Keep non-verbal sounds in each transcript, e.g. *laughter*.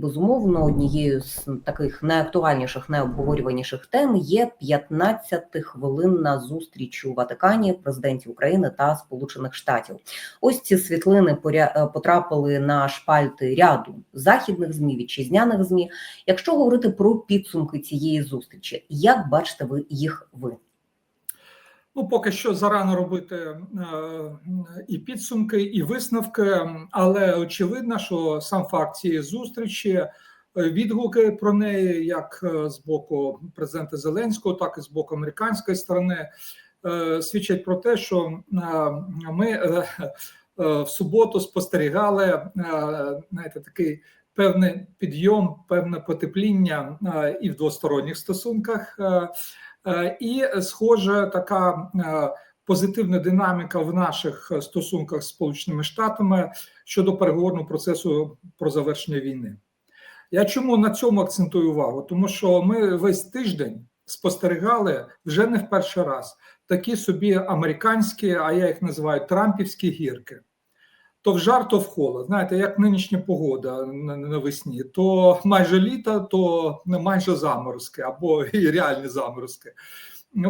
безумовно однією з таких найактуальніших, найобговорюваніших тем є 15-хвилинна зустріч у Ватикані президентів України та Сполучених Штатів. Ось ці світлини е, потрапили на шпальти ряду західних змі, вітчизняних змі. Якщо говорити про підсумки цієї зустрічі, як бачите ви їх ви? Ну, поки що зарано робити е, і підсумки, і висновки, але очевидно, що сам факт цієї зустрічі, е, відгуки про неї, як е, з боку президента Зеленського, так і з боку американської сторони, свідчать про те, що ми в суботу спостерігали знаєте, такий певний підйом, певне потепління і в двосторонніх стосунках. Е, Е, І схоже, така е, позитивна динаміка в наших стосунках з Сполученими Штатами щодо переговорного процесу про завершення війни. Я чому на цьому акцентую увагу? Тому що ми весь тиждень спостерігали вже не в перший раз такі собі американські, а я їх називаю Трампівські гірки. То в жар, то в холод. Знаєте, як нинішня погода навесні, то майже літо, то майже заморозки або *laughs* і реальні заморозки.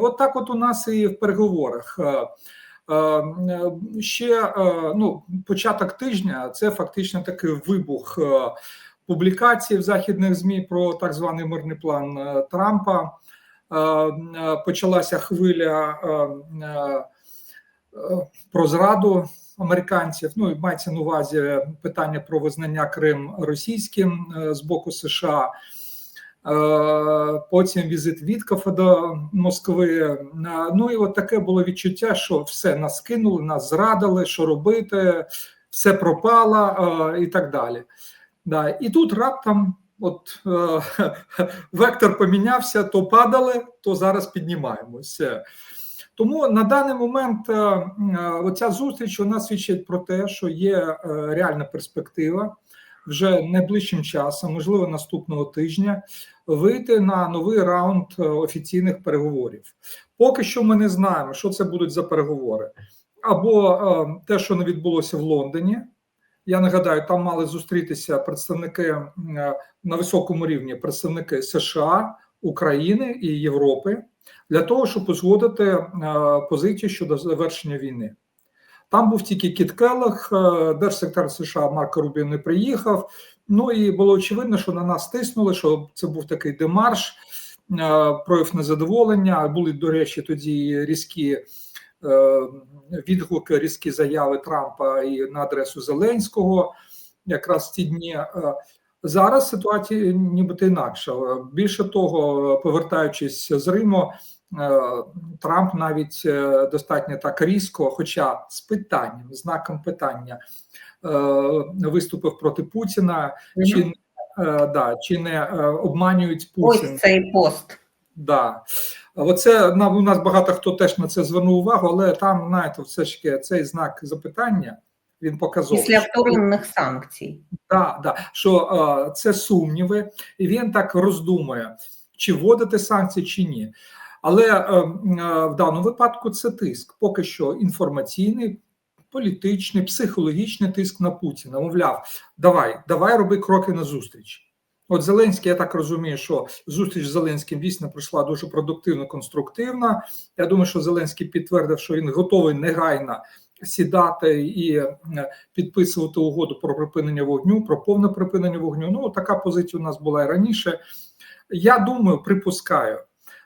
От так от у нас і в переговорах. Е, е, Ще е, ну, початок тижня це фактично такий вибух публікацій в західних ЗМІ про так званий мирний план Трампа. Почалася хвиля про зраду американців. Ну і мається на увазі питання про визнання Крим російським е, з боку США. Е, Потім візит Віткафа до Москви. Е, Ну і от таке було відчуття, що все нас кинули, нас зрадили, що робити, все пропало і так далі. Да. І тут раптом, от *laughs* вектор помінявся, то падали, то зараз піднімаємося. Тому на даний момент е, е, оця зустріч вона свідчить про те, що є е, реальна перспектива вже найближчим часом, можливо, наступного тижня, вийти на новий раунд офіційних переговорів. Поки що ми не знаємо, що це будуть за переговори, або те, що не відбулося в Лондоні. Я нагадаю, там мали зустрітися представники на високому рівні представники США, України і Європи для того, щоб узгодити е, позицію щодо завершення війни. Там був тільки Кіт Келлах, е, держсекретар США Марко Рубіо не приїхав. Ну і було очевидно, що на нас тиснули, що це був такий демарш, е, прояв незадоволення. Були, до речі, тоді різкі відгуки, різкі заяви Трампа і на адресу Зеленського, якраз ті дні. Зараз ситуація нібито інакша. Більше того, повертаючись з Риму, е, Трамп навіть е, достатньо так різко, хоча з питанням, знаком питання, е, виступив проти Путіна, чи, не, е, да, чи не обманюють Путін. Ось цей пост. Да. Оце у нас багато хто теж на це звернув увагу, але там, знаєте, все ж таки цей знак запитання він показовий. Після вторинних санкцій. Да, да, що е, це сумніви, і він так роздумує, чи вводити санкції, чи ні. Але е, е, в даному випадку це тиск, поки що інформаційний, політичний, психологічний тиск на Путіна. Мовляв, давай, давай роби кроки на зустріч. От Зеленський, я так розумію, що зустріч з Зеленським дійсно пройшла дуже продуктивно, конструктивна. Я думаю, що Зеленський підтвердив, що він готовий негайно сідати і е, підписувати угоду про припинення вогню, про повне припинення вогню. Ну така позиція у нас була і раніше. Я думаю, припускаю,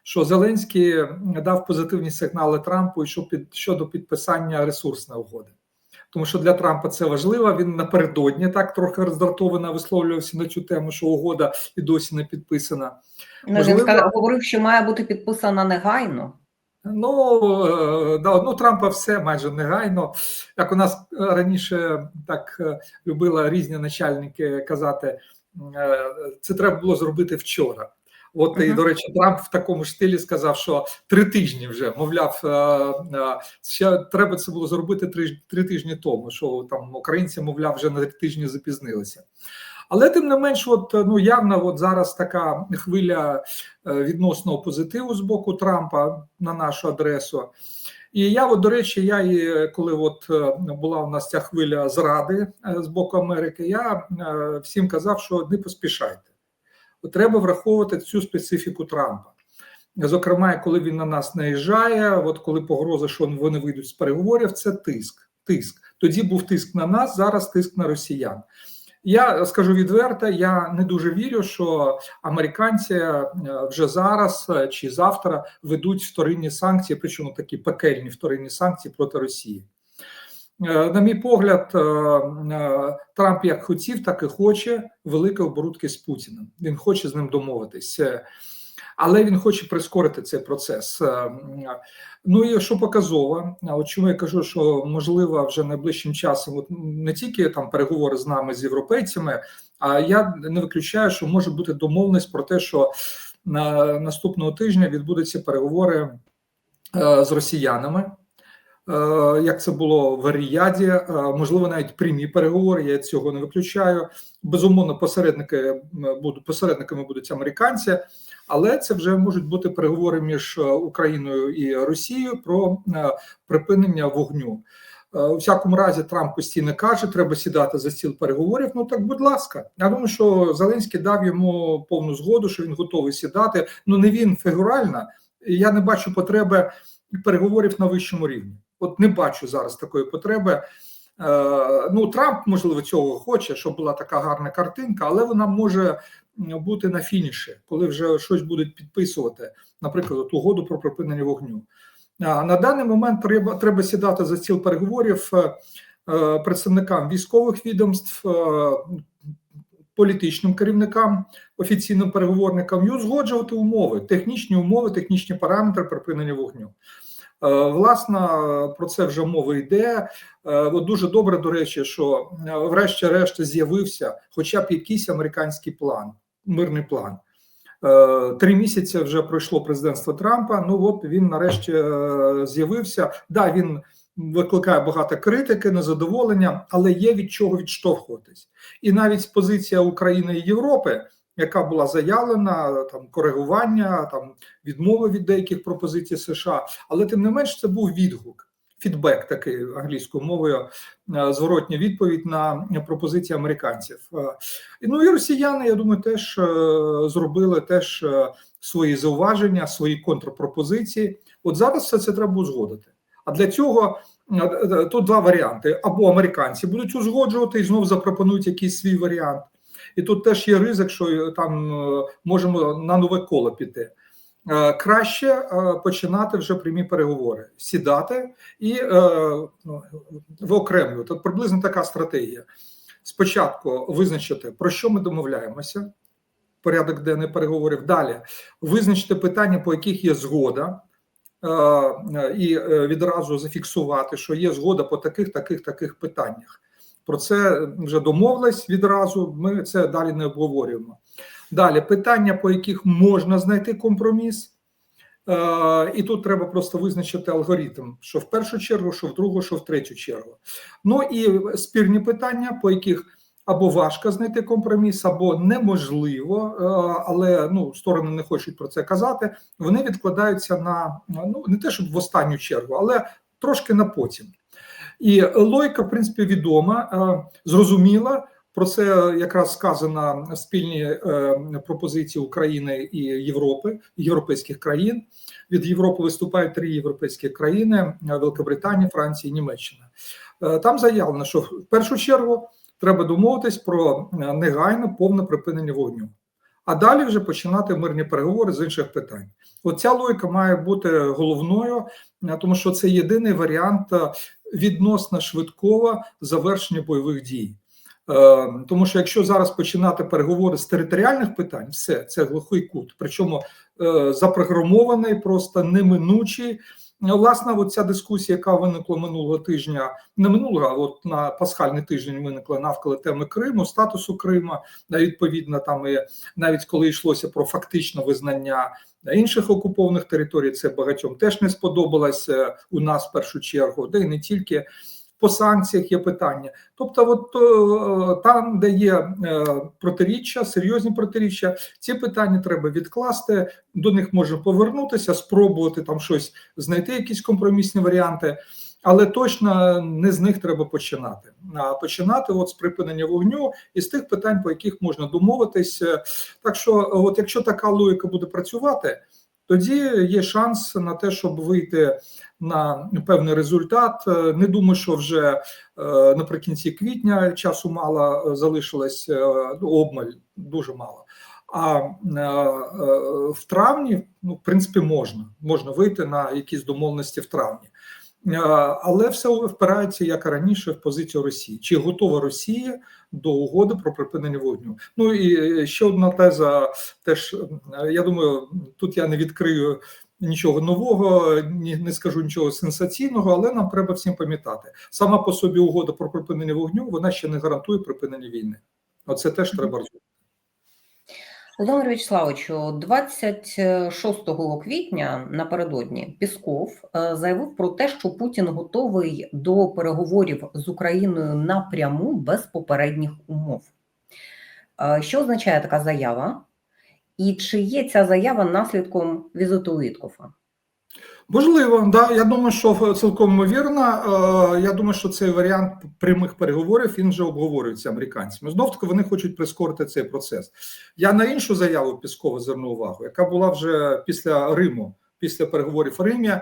що Зеленський дав позитивні сигнали Трампу що під щодо підписання ресурсної угоди. Тому що для Трампа це важливо. Він напередодні так трохи роздратовано висловлювався на цю тему, що угода і досі не підписана. Ну, Можливо- Він сказав, говорив, що має бути підписана негайно. Ну е, да, ну Трампа все майже негайно. Як у нас е, раніше так е, любили різні начальники казати, це треба було зробити вчора. От і до речі, Трамп в такому ж стилі сказав, що три тижні вже мовляв, ще треба це було зробити три, три тижні тому. Що там українці, мовляв, вже на три тижні запізнилися. Але тим не менш, от ну явно, от зараз така хвиля е, відносного позитиву з боку Трампа на нашу адресу. І я, от, до речі, я і коли от е, була у нас ця хвиля зради е, з боку Америки, я е, всім казав, що не поспішайте. Треба враховувати цю специфіку Трампа. Зокрема, коли він на нас наїжджає, от коли погроза, що вони вийдуть з переговорів, це тиск. Тиск. Тоді був тиск на нас, зараз тиск на росіян. Я скажу відверто, я не дуже вірю, що американці е, вже зараз е, чи завтра ведуть вторинні санкції, причому такі пекельні вторинні санкції проти Росії. Е, На мій погляд, Трамп як хотів, так і хоче великої оборудки з Путіним. Він хоче з ним домовитись, але він хоче прискорити цей процес. Е, Ну і що показово, от чому я кажу, що можливо вже найближчим часом, от не тільки там переговори з нами з європейцями, а я не виключаю, що може бути домовленість про те, що на наступного тижня відбудуться переговори е, з росіянами. Е, Як це було в Ріяді, Е, можливо, навіть прямі переговори. Я цього не виключаю. Безумовно, посередники будуть посередниками будуть американці, але це вже можуть бути переговори між е, Україною і Росією про е, припинення вогню. Е, У всякому разі, Трамп постійно каже, треба сідати за стіл переговорів. Ну так, будь ласка. Я думаю, що Зеленський дав йому повну згоду, що він готовий сідати. Ну не він фігурально. Я не бачу потреби переговорів на вищому рівні. От не бачу зараз такої потреби. Ну, Трамп, можливо, цього хоче, щоб була така гарна картинка, але вона може бути на фініші, коли вже щось будуть підписувати, наприклад, угоду про припинення вогню. А на даний момент треба треба сідати за стіл переговорів е, е, представникам військових відомств, е, політичним керівникам, офіційним переговорникам і узгоджувати умови, технічні умови, технічні параметри припинення вогню. Власне, про це вже мова йде. От дуже добре, до речі, що врешті-решт з'явився хоча б якийсь американський план, мирний план. Е, Три місяці вже пройшло президентство Трампа. Ну от він нарешті е, з'явився. Да, він викликає багато критики, незадоволення, але є від чого відштовхуватись. І навіть позиція України і Європи, яка була заявлена, там коригування, там відмови від деяких пропозицій США, але тим не менш це був відгук. Фідбек такий англійською мовою, е, зворотня відповідь на пропозиції американців. Е, Ну і росіяни, я думаю, теж е, зробили теж свої зауваження, свої контрпропозиції. От зараз все це треба узгодити. А для цього тут два варіанти: або американці будуть узгоджувати і знову запропонують якийсь свій варіант. І тут теж є ризик, що там можемо на нове коло піти. Е, Краще е, починати вже прямі переговори, сідати і е, ну, виокремлювати. От приблизно така стратегія. Спочатку визначити, про що ми домовляємося, порядок денний переговорів. Далі визначити питання, по яких є згода, і відразу зафіксувати, що є згода по таких, таких, таких питаннях. Про це вже домовились відразу. Ми це далі не обговорюємо. Далі питання, по яких можна знайти компроміс. Е, і тут треба просто визначити алгоритм, що в першу чергу, що в другу, що в третю чергу. Ну і спірні питання, по яких або важко знайти компроміс, або неможливо, е, але ну сторони не хочуть про це казати. Вони відкладаються на ну не те, щоб в останню чергу, але трошки на потім. І логіка, в принципі, відома, е, зрозуміла. Про це якраз сказано спільні е, пропозиції України і Європи, європейських країн. Від Європи виступають три європейські країни: Великобританія, Франція і Німеччина. Е, там заявлено, що в першу чергу треба домовитись про е, негайне повне припинення вогню, а далі вже починати мирні переговори з інших питань. От ця логіка має бути головною, тому що це єдиний варіант відносно швидкого завершення бойових дій. Е, Тому що якщо зараз починати переговори з територіальних питань, все це глухий кут, причому е, запрограмований, просто неминучий. Ну, Власне, от ця дискусія, яка виникла минулого тижня, не минулого, а от на пасхальний тиждень виникла навколо теми Криму, статусу Крима, відповідно, там і навіть коли йшлося про фактичне визнання інших окупованих територій, це багатьом теж не сподобалося у нас в першу чергу, де і не тільки по санкціях є питання. Тобто, от е, там, де є е, протиріччя, серйозні протиріччя, ці питання треба відкласти. До них можна повернутися, спробувати там щось знайти, якісь компромісні варіанти. Але точно не з них треба починати. А починати от з припинення вогню і з тих питань, по яких можна домовитись. Так що, от якщо така логіка буде працювати, тоді є шанс на те, щоб вийти на певний результат. Е, Не думаю, що вже е, наприкінці квітня часу мало е, залишилось обмаль, дуже мало. А в травні, ну, в принципі, можна можна вийти на якісь домовленості в травні. Е, Але все впирається як і раніше в позицію Росії. Чи готова Росія до угоди про припинення вогню? Ну і е, ще одна теза. Теж е, я думаю, тут я не відкрию нічого нового, ні не скажу нічого сенсаційного, але нам треба всім пам'ятати. Сама по собі угода про припинення вогню вона ще не гарантує припинення війни. Оце теж треба розуміти. Володимир Вячеславовичу, 26 квітня напередодні Пісков е, заявив про те, що Путін готовий до переговорів з Україною напряму без попередніх умов. Е, Що означає така заява? І чи є ця заява наслідком візиту Уіткофа? Можливо, да. Я думаю, що цілком ймовірно. Е, Я думаю, що цей варіант прямих переговорів він вже обговорюється американцями. Знов таки вони хочуть прискорити цей процес. Я на іншу заяву Піскова зверну увагу, яка була вже після Риму, після переговорів в Римі.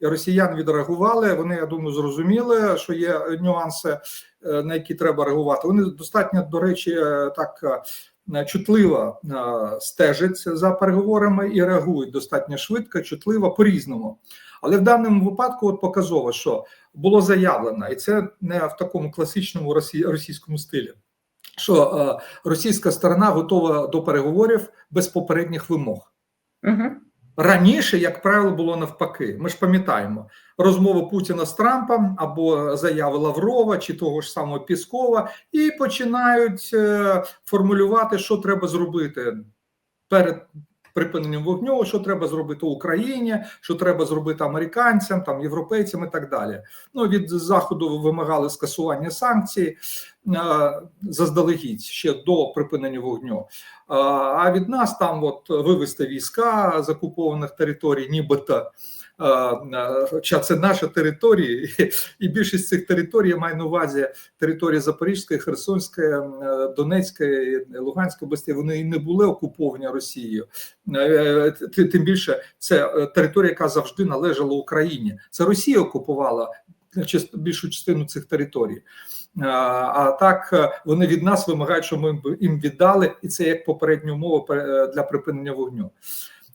І росіяни відреагували. Вони, я думаю, зрозуміли, що є нюанси, е, на які треба реагувати. Вони достатньо, до речі, е, так. Е, Чутливо е, стежать за переговорами і реагують достатньо швидко, чутливо по-різному. Але в даному випадку от показово, що було заявлено, і це не в такому класичному росі- російському стилі, що е, російська сторона готова до переговорів без попередніх вимог. Угу. Раніше, як правило, було навпаки. Ми ж пам'ятаємо розмову Путіна з Трампом або заяви Лаврова чи того ж самого Піскова, і починають е, формулювати, що треба зробити перед припиненням вогню, що треба зробити Україні, що треба зробити американцям, там європейцям і так далі. Ну від заходу вимагали скасування санкцій е, заздалегідь ще до припинення вогню. А, А від нас там от вивести війська з окупованих територій, нібито. Хоча це наші території, і, більшість цих територій я маю на увазі території Запорізької, Херсонської, е, Донецької, Луганської області, вони і не були окуповані Росією. Е, Тим більше це е, територія, яка завжди належала Україні. Це Росія окупувала більшу частину цих територій. А, так е, вони від нас вимагають, щоб ми їм віддали, і це як попередня умова для припинення вогню.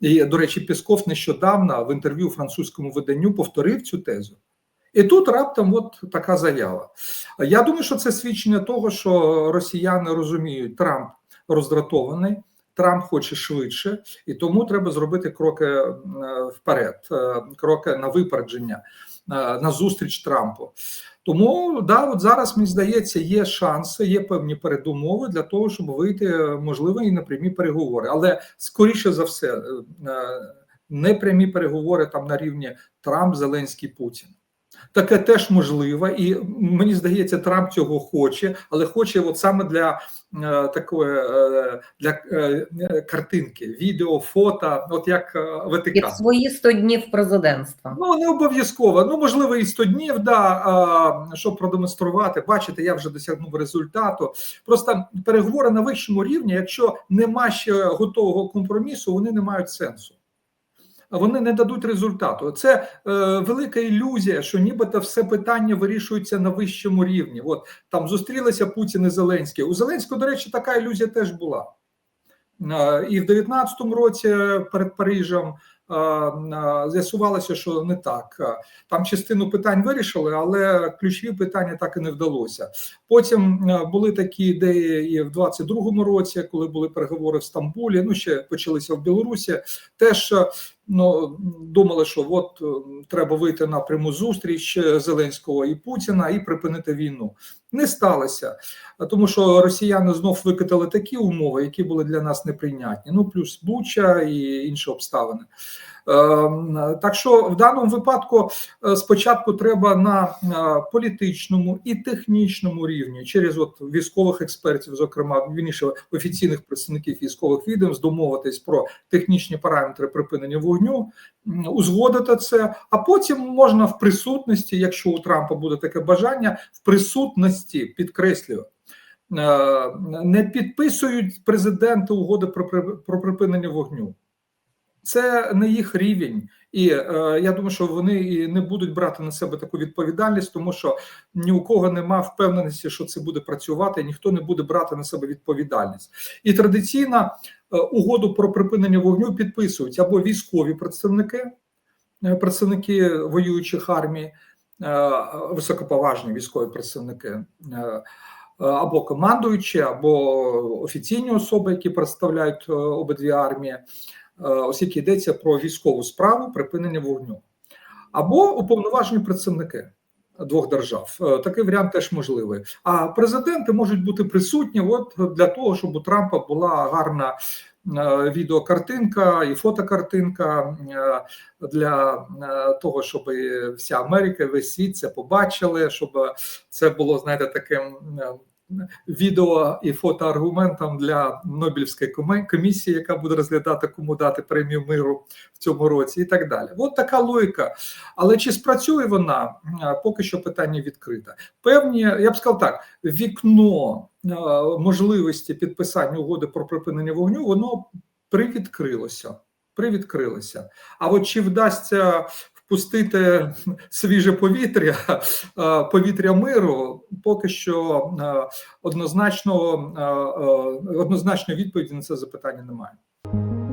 І, до речі, Пісков нещодавно в інтерв'ю французькому виданню повторив цю тезу. І тут раптом от така заява. Я думаю, що це свідчення того, що росіяни розуміють, Трамп роздратований, Трамп хоче швидше, і тому треба зробити кроки е, вперед, е, кроки на випередження, е, на зустріч Трампу. Тому да, от зараз мені здається, є шанси, є певні передумови для того, щоб вийти, можливо, і на прямі переговори. Але скоріше за все, е, е, не прямі переговори там на рівні Трамп, Зеленський, Путін. Таке теж можливо, і мені здається, Трамп цього хоче, але хоче от саме для е, такої е, для е, картинки, відео, фото, от як Ватикан. свої 100 днів президентства. Ну не обов'язково. Ну можливо, і 100 днів, да, щоб продемонструвати. Бачите, я вже досягнув результату. Просто переговори на вищому рівні, якщо нема ще готового компромісу, вони не мають сенсу. Вони не дадуть результату. Це е, велика ілюзія, що нібито все питання вирішується на вищому рівні. От там зустрілися Путін і Зеленський. У Зеленського, до речі, така ілюзія теж була. Е, І в 19-му році перед Парижем е, е, з'ясувалося, що не так. Е, Там частину питань вирішили, але ключові питання так і не вдалося. Потім е, були такі ідеї і в 22-му році, коли були переговори в Стамбулі. Ну ще почалися в Білорусі. Теж е, ну думали, що от е, треба вийти на пряму зустріч е, Зеленського і Путіна і припинити війну. Не сталося, тому що росіяни знов викидали такі умови, які були для нас неприйнятні. Ну плюс Буча і інші обставини. Ем, Так що в даному випадку е, спочатку треба на е, політичному і технічному рівні через от військових експертів, зокрема вірніше офіційних представників військових відомств, домовитись про технічні параметри припинення вогню, узгодити це. А потім можна в присутності, якщо у Трампа буде таке бажання, в присутності підкреслюю. е, Не підписують президенти угоди про, про припинення вогню це не їх рівень, і е, я думаю, що вони і не будуть брати на себе таку відповідальність, тому що ні у кого нема впевненості, що це буде працювати, і ніхто не буде брати на себе відповідальність. І традиційно е, угоду про припинення вогню підписують або військові представники, е, представники воюючих армій, е, високоповажні військові представники. е, Або командуючі, або офіційні особи, які представляють е, обидві армії, оскільки йдеться про військову справу припинення вогню, або уповноважені представники двох держав. Е, Такий варіант теж можливий. А президенти можуть бути присутні от для того, щоб у Трампа була гарна е, відеокартинка і фотокартинка е, для е, того, щоб вся Америка, весь світ це побачили, щоб це було знаєте таким. Відео і фотоаргументом для Нобелівської комісії, яка буде розглядати, кому дати премію миру в цьому році, і так далі. От така логіка. Але чи спрацює вона? Поки що питання відкрите. Певні, я б сказав так: вікно можливості підписання угоди про припинення вогню, воно привідкрилося. Привідкрилося. А от чи вдасться впустити свіже повітря, повітря миру, поки що однозначно, однозначної відповіді на це запитання немає.